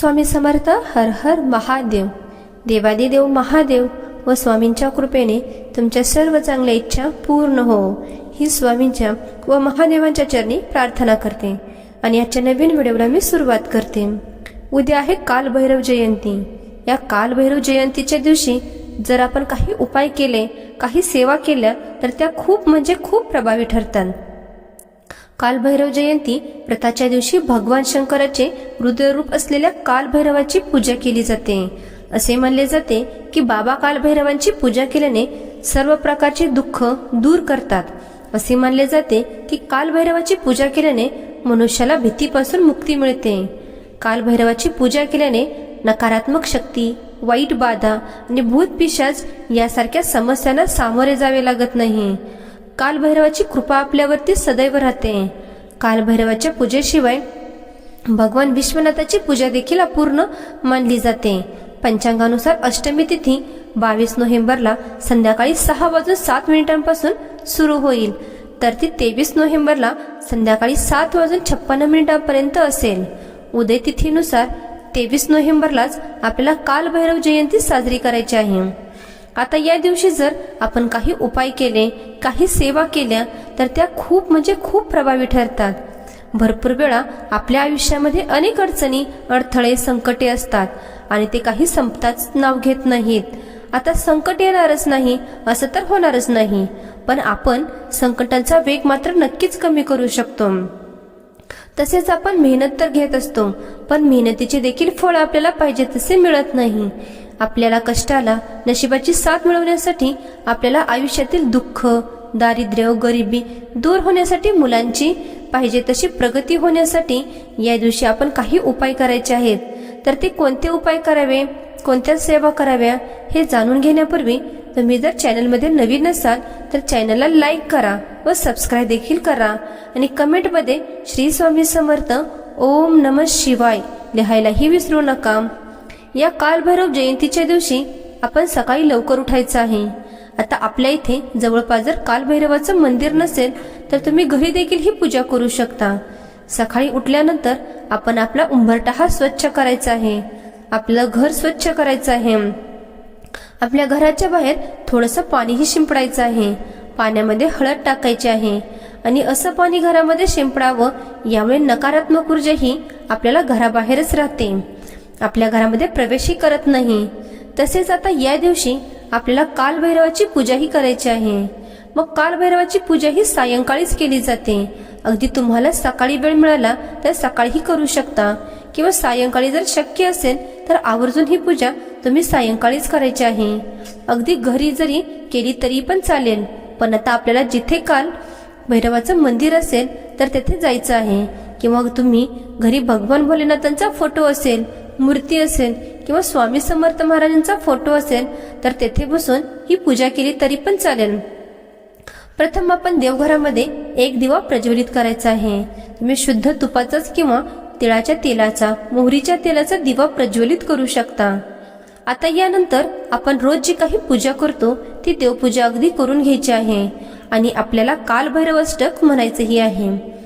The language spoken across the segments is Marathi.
स्वामी समर्थ हर हर महादेव. देवादिदेव महादेव व स्वामींच्या कृपेने तुमच्या सर्व चांगल्या इच्छा पूर्ण हो. ही स्वामींच्या व महादेवांच्या चरणी प्रार्थना करते. आणि आजच्या नवीन व्हिडिओला मी सुरुवात करते. उद्या आहे कालभैरव जयंती. या कालभैरव जयंतीच्या दिवशी जर आपण काही उपाय केले काही सेवा केल्या तर त्या खूप म्हणजे खूप प्रभावी ठरतात. कालभैरव जयंती व्रताच्या दिवशी भगवान शंकराचे रुद्ररूप असलेल्या कालभैरवाची पूजा केली जाते. असे मानले जाते की बाबा कालभैरवांची पूजा केल्याने सर्व प्रकारचे दुःख दूर करतात. असे मानले जाते की कालभैरवाची पूजा केल्याने मनुष्याला भीतीपासून मुक्ती मिळते. कालभैरवाची पूजा केल्याने नकारात्मक शक्ती वाईट बाधा आणि भूत पिशाच यासारख्या समस्यांना सामोरे जावे लागत नाही. कालभैरवाची कृपा आपल्यावरती सदैव राहते. कालभैरवाच्या पूजेशिवाय भगवान विश्वनाथाची पूजा देखील अपूर्ण मानली जाते. पंचांगानुसार अष्टमी तिथी बावीस नोव्हेंबरला संध्याकाळी सहा वाजून सात मिनिटांपासून सुरू होईल. तर ती तेवीस नोव्हेंबरला संध्याकाळी सात वाजून छप्पन्न मिनिटांपर्यंत असेल. उदय तिथीनुसार तेवीस नोव्हेंबरलाच आपल्याला कालभैरव जयंती साजरी करायची आहे. आता या दिवशी जर आपण काही उपाय केले काही सेवा केल्या तर त्या खूप म्हणजे खूप प्रभावी ठरतात. भरपूर वेळा आपल्या आयुष्यामध्ये अनेक अडचणी अडथळे संकटे असतात आणि ते काही संपताच नाव घेत नाहीत. आता संकट येणारच नाही असं तर होणारच नाही पण आपण संकटांचा वेग मात्र नक्कीच कमी करू शकतो. तसेच आपण मेहनत तर घेत असतो पण मेहनतीचे देखील फळ आपल्याला पाहिजे तसे मिळत नाही. आपल्याला कष्टाला नशिबाची साथ मिळवण्यासाठी आपल्याला आयुष्यातील दुःख दारिद्र्य गरिबी दूर होण्यासाठी मुलांची पाहिजे तशी प्रगती होण्यासाठी या दिवशी आपण काही उपाय करायचे आहेत. तर ते कोणते उपाय करावे कोणत्या सेवा कराव्या हे जाणून घेण्यापूर्वी तुम्ही जर चॅनलमध्ये नवीन असाल तर चॅनलला लाईक करा व सबस्क्राईब देखील करा आणि कमेंटमध्ये श्री स्वामी समर्थ ओम नम शिवाय लिहायलाही विसरू नका. या कालभैरव जयंतीच्या दिवशी आपण सकाळी लवकर उठायचं आहे. आता आपल्या इथे जवळपास जर कालभैरवाचं मंदिर नसेल तर तुम्ही घरी देखील ही पूजा करू शकता. सकाळी उठल्यानंतर आपण आपला उंबरटा हा स्वच्छ करायचा आहे. आपलं घर स्वच्छ करायचं आहे. आपल्या घराच्या बाहेर थोडंसं पाणीही शिंपडायचं आहे. पाण्यामध्ये हळद टाकायची आहे. आणि असं पाणी घरामध्ये शिंपडावं यामुळे नकारात्मक ऊर्जा ही आपल्याला घराबाहेरच राहते. आपल्या घरामध्ये प्रवेशही करत नाही. तसेच आता या दिवशी आपल्याला कालभैरवाची पूजाही करायची आहे. मग कालभैरवाची पूजा ही सायंकाळीच केली जाते. अगदी तुम्हाला सकाळी वेळ मिळाला तर सकाळीही करू शकता. किंवा सायंकाळी जर शक्य असेल तर आवर्जून ही पूजा तुम्ही सायंकाळीच करायची आहे. अगदी घरी जरी केली तरी पण चालेल. पण आता आपल्याला जिथे काल भैरवाचं मंदिर असेल तर तेथे जायचं आहे. किंवा तुम्ही घरी भगवान भोलेनाथांचा फोटो असेल मूर्ती असेल किंवा स्वामी समर्थ महाराजांचा फोटो असेल तर तेथे बसून ही पूजा केली तरी पण चालेल. प्रथम आपण देवघरामध्ये एक दिवा प्रज्वलित करायचा आहे. तुम्ही शुद्ध तुपाचाच किंवा तिळाच्या तेलाचा मोहरीच्या तेलाचा दिवा प्रज्वलित करू शकता. आता यानंतर आपण रोज जी काही पूजा करतो ती देवपूजा अगदी करून घ्यायची आहे. आणि आपल्याला कालभैरव अष्टक म्हणायचंही आहे.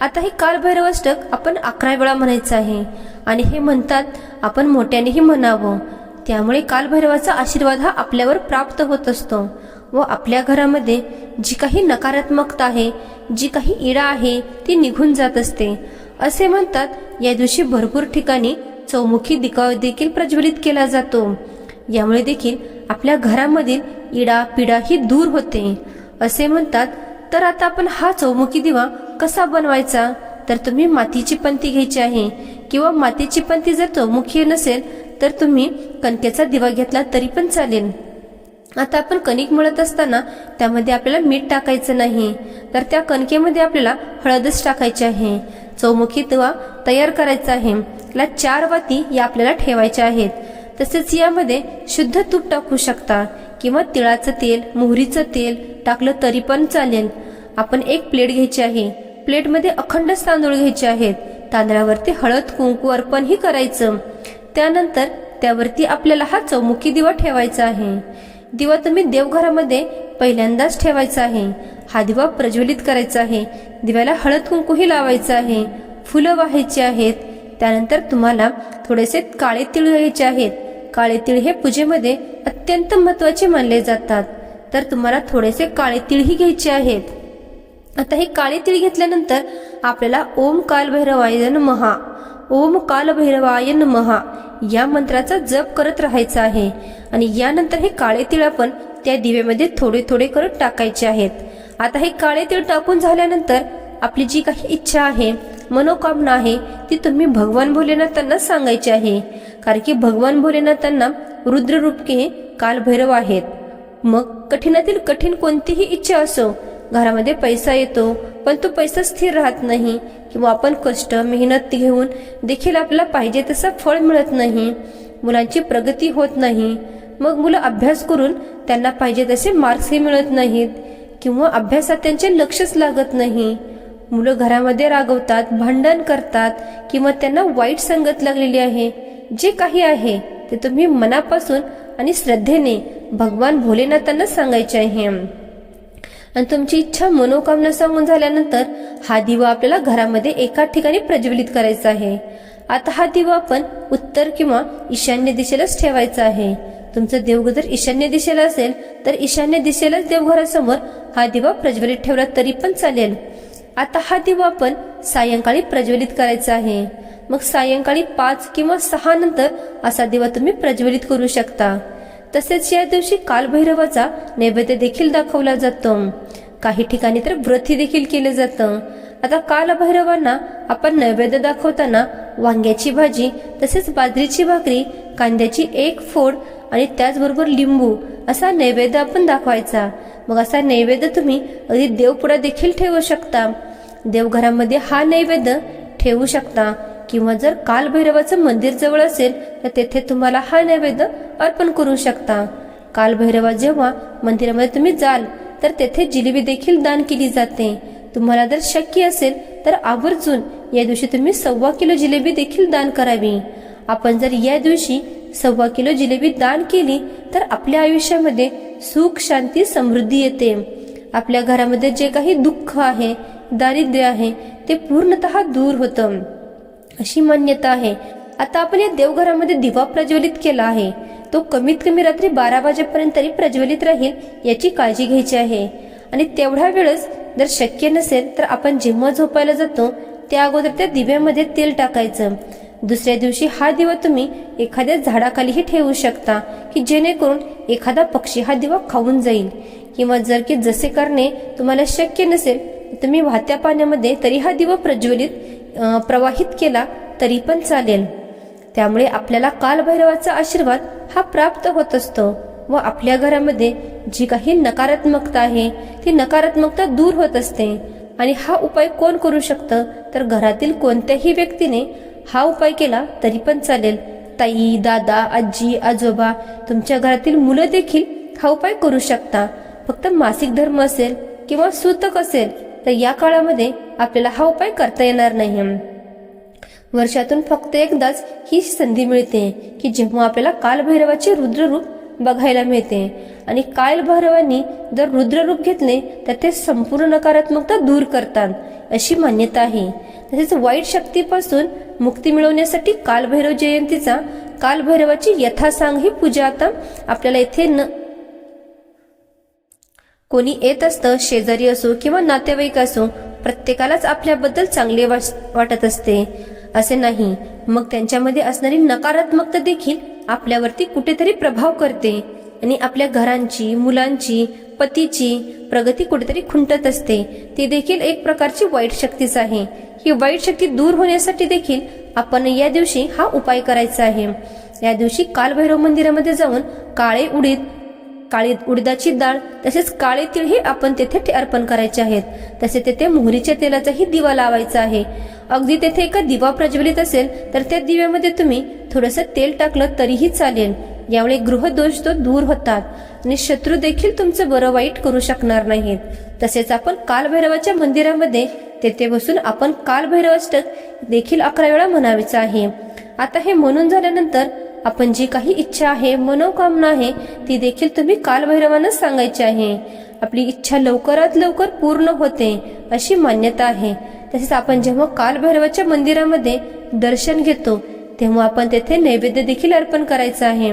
आता हे कालभैरव अष्टक आपण अकरा वेळा म्हणायचं आहे. आणि हे म्हणतात आपण मोठ्यानेही म्हणावं. त्यामुळे कालभैरवाचा आशीर्वाद हा आपल्यावर प्राप्त होत असतो व आपल्या घरामध्ये जी काही नकारात्मकता आहे जी काही इडा आहे ती निघून जात असते. असे म्हणतात या दिवशी भरपूर ठिकाणी चौमुखी दिका देखील प्रज्वलित केला जातो. यामुळे देखील आपल्या घरामधील इडा पिडा ही दूर होते. असे म्हणतात तर आता आपण हा चौमुखी दिवा कसा बनवायचा? तर तुम्ही मातीची पंती घ्यायची आहे. किंवा मातीची ती जर चौमुखी नसेल तर तुम्ही कणकेचा दिवा घेतला तरी पण चालेल. आता आपण कणिक मळत असताना त्यामध्ये आपल्याला मीठ टाकायचं नाही तर त्या कणकेमध्ये आपल्याला हळदच टाकायची आहे. चौमुखी दिवा तयार करायचा आहे. याला चार वाती या आपल्याला ठेवायच्या आहेत. तसेच यामध्ये शुद्ध तूप टाकू शकता किंवा तिळाचं तेल मोहरीचं तेल टाकलं तरी पण चालेल. आपण एक प्लेट घ्यायची आहे. प्लेटमध्ये अखंड तांदूळ घ्यायचे आहेत. तांदळावरती हळद कुंकू अर्पणही करायचं. त्यानंतर त्यावरती आपल्याला हा चौमुखी दिवा ठेवायचा आहे. दिवा तुम्ही देवघरामध्ये पहिल्यांदाच ठेवायचा आहे. हा दिवा प्रज्वलित करायचा आहे. दिव्याला हळद कुंकूही लावायचं आहे. फुलं वाहायची आहेत. त्यानंतर तुम्हाला थोडेसे काळे तिळ घ्यायचे आहेत. काळे तिळ हे पूजेमध्ये अत्यंत महत्त्वाचे मानले जातात. तर तुम्हाला थोडेसे काळे तिळही घ्यायचे आहेत. आता हे काळे तिळ घेतल्यानंतर आपल्याला ओम कालभैरवाय महा ओम कालभैरवाय महा या मंत्राचा जप करत राहायचा आहे. आणि यानंतर हे काळे तिळ आपण त्या दिवेमध्ये थोडे थोडे करत टाकायचे आहेत. आता हे काळे तिळ टाकून झाल्यानंतर आपली जी काही इच्छा आहे मनोकामना आहे ती तुम्ही भगवान भोलेनाथांना सांगायची आहे. कारण की भगवान भोलेनाथांना रुद्ररूपके काल भैरव आहेत. मग कठीणातील कठीण कोणतीही इच्छा असो घरामध्ये पैसा येतो पण तो पैसा स्थिर राहत नाही. किंवा आपण कष्ट मेहनत घेऊन देखील आपल्याला पाहिजे तसं फळ मिळत नाही. मुलांची प्रगती होत नाही. मग मुलं अभ्यास करून त्यांना पाहिजे तसे मार्क्सही मिळत नाहीत. किंवा अभ्यासात त्यांचे लक्षच लागत नाही. मुलं घरामध्ये रागवतात भांडण करतात किंवा त्यांना वाईट संगत लागलेली आहे. जे काही आहे ते तुम्ही मनापासून आणि श्रद्धेने भगवान भोलेनाथांना सांगायचे आहे. आणि तुमची इच्छा मनोकामना सांगून झाल्यानंतर हा दिवा आपल्याला घरामध्ये एका ठिकाणी प्रज्वलित करायचा आहे. आता हा दिवा आपण उत्तर किंवा ईशान्य दिशेलाच ठेवायचा आहे. तुमचं देवघर जर ईशान्य दिशेला असेल तर ईशान्य दिशेलाच देवघरासमोर हा दिवा प्रज्वलित ठेवला तरी पण चालेल. आता हा दिवा आपण सायंकाळी प्रज्वलित करायचा आहे. मग सायंकाळी पाच किंवा सहा नंतर असा दिवा तुम्ही प्रज्वलित करू शकता. तसेच या दिवशी कालभैरवाचा नैवेद्य देखील दाखवला जातो. काही ठिकाणी तर व्रती देखील केलं जातं. आता कालभैरवांना आपण नैवेद्य दाखवताना वांग्याची भाजी तसेच बाजरीची भाकरी कांद्याची एक फोड आणि त्याचबरोबर लिंबू असा नैवेद्य आपण दाखवायचा. मग असा नैवेद्य तुम्ही अगदी देवपुढा देखील ठेवू शकता. देवघरामध्ये हा नैवेद्य ठेवू शकता. किंवा जर कालभैरवाचं मंदिर जवळ असेल तर तेथे तुम्हाला हा नैवेद्य अर्पण करू शकता. कालभैरवा जेव्हा मंदिरामध्ये तुम्ही जाल तर तेथे जिलेबी देखील दान केली जाते. तुम्हाला जर शक्य असेल तर आवर्जून या दिवशी तुम्ही सव्वा किलो जिलेबी देखील दान करावी. आपण जर या दिवशी सव्वा किलो जिलेबी दान केली तर आपल्या आयुष्यामध्ये सुख शांती समृद्धी येते. आपल्या घरामध्ये जे काही दुःख आहे दारिद्र्य आहे ते पूर्णतः दूर होतं. अशी मान्यता आहे. आता आपण या देवघरामध्ये दिवा प्रज्वलित केला आहे. तो कमीत कमी रात्री बारा वाजेपर्यंत तरी प्रज्वलित राहील याची काळजी घ्यायची आहे. आणि तेवढ्या वेळेस जर शक्य नसेल तर आपण जेव्हा झोपायला जातो त्या अगोदर त्या दिव्यामध्ये तेल टाकायचं. दुसऱ्या दिवशी हा दिवा तुम्ही एखाद्या झाडाखालीही ठेवू शकता की जेणेकरून एखादा पक्षी हा दिवा खाऊन जाईल. किंवा जर की जसे करणे तुम्हाला शक्य नसेल तुम्ही वाहत्या पाण्यामध्ये तरी हा दिवा प्रज्वलित प्रवाहित केला तरी पण चालेल. त्यामुळे आपल्याला कालभैरवाचा आशीर्वाद हा प्राप्त होत असतो व आपल्या घरामध्ये जी काही नकारात्मकता आहे ती नकारात्मकता दूर होत असते. आणि हा उपाय कोण करू शकतं? तर घरातील कोणत्याही व्यक्तीने हा उपाय केला तरी पण चालेल. ताई दादा आजी आजोबा तुमच्या घरातील मुलं देखील हा उपाय करू शकता. फक्त मासिक धर्म असेल किंवा सूतक असेल तर या काळामध्ये आपल्याला हा उपाय करता येणार नाही. वर्षातून फक्त एकदाच ही संधी मिळते की जेव्हा आपल्याला कालभैरवाचे रुद्ररूप बघायला मिळते. आणि कालभैरवांनी जर रुद्ररूप घेतले तर ते संपूर्ण नकारात्मकता दूर करतात अशी मान्यता आहे. तसेच वाईट शक्तीपासून मुक्ती मिळवण्यासाठी कालभैरव जयंतीचा कालभैरवाची यथासांग ही पूजा आता आपल्याला येथे न कोणी येत असतं शेजारी असो किंवा नातेवाईक असो प्रत्येकालाच आपल्याबद्दल चांगले वास- वाटत असते. असे नाही. मग त्यांच्यामध्ये असणारी नकारात्मकता देखील आपल्यावरती कुठेतरी प्रभाव करते आणि आपल्या घरांची मुलांची पतीची प्रगती कुठेतरी खुंटत असते. ती देखील एक प्रकारची वाईट शक्तीच आहे. ही वाईट शक्ती दूर होण्यासाठी देखील आपण या दिवशी हा उपाय करायचा आहे. या दिवशी कालभैरव मंदिरामध्ये जाऊन काळे उडीत काळी उडदाची डाळ तसेच काळे तिळही आपण तेथे अर्पण करायचे आहेत. तसे तेथे मोहरीच्या तेलाचाही दिवा लावायचा आहे. अगदी तेथे एका दिवा प्रज्वलित असेल तर त्या दिव्यामध्ये तुम्ही थोडंसं तेल टाकलं तरीही चालेल. यामुळे गृहदोष तो दूर होतात आणि शत्रू देखील तुमचं बरं वाईट करू शकणार नाहीत. तसेच आपण कालभैरवाच्या मंदिरामध्ये तेथे बसून आपण कालभैरवाष्टक देखील अकरा वेळा म्हणायचं आहे. आता हे म्हणून झाल्यानंतर आपण जी काही इच्छा आहे मनोकामना आहे ती देखील तुम्ही कालभैरवांना सांगायची आहे. आपली इच्छा लवकरात लवकर पूर्ण होते अशी मान्यता आहे. तसेच आपण जेव्हा कालभैरवाच्या मंदिरामध्ये दर्शन घेतो तेव्हा आपण तेथे नैवेद्य देखील अर्पण करायचं आहे.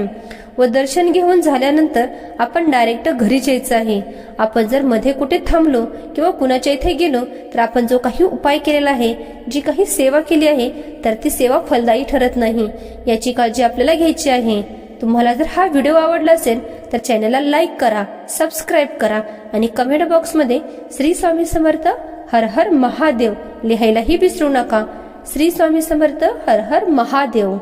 व दर्शन घेऊन झाल्यानंतर आपण डायरेक्ट घरीच यायचं आहे. आपण जर मध्ये कुठे थांबलो किंवा कुणाच्या इथे गेलो तर आपण जो काही उपाय केलेला आहे जी काही सेवा केली आहे तर ती सेवा फलदायी ठरत नाही. याची काळजी आपल्याला घ्यायची आहे. तुम्हाला जर हा व्हिडिओ आवडला असेल तर चॅनलला लाईक करा सबस्क्राईब करा आणि कमेंट बॉक्समध्ये श्री स्वामी समर्थ हर हर महादेव लिहायलाही विसरू नका. श्री स्वामी समर्थ हर हर महादेव.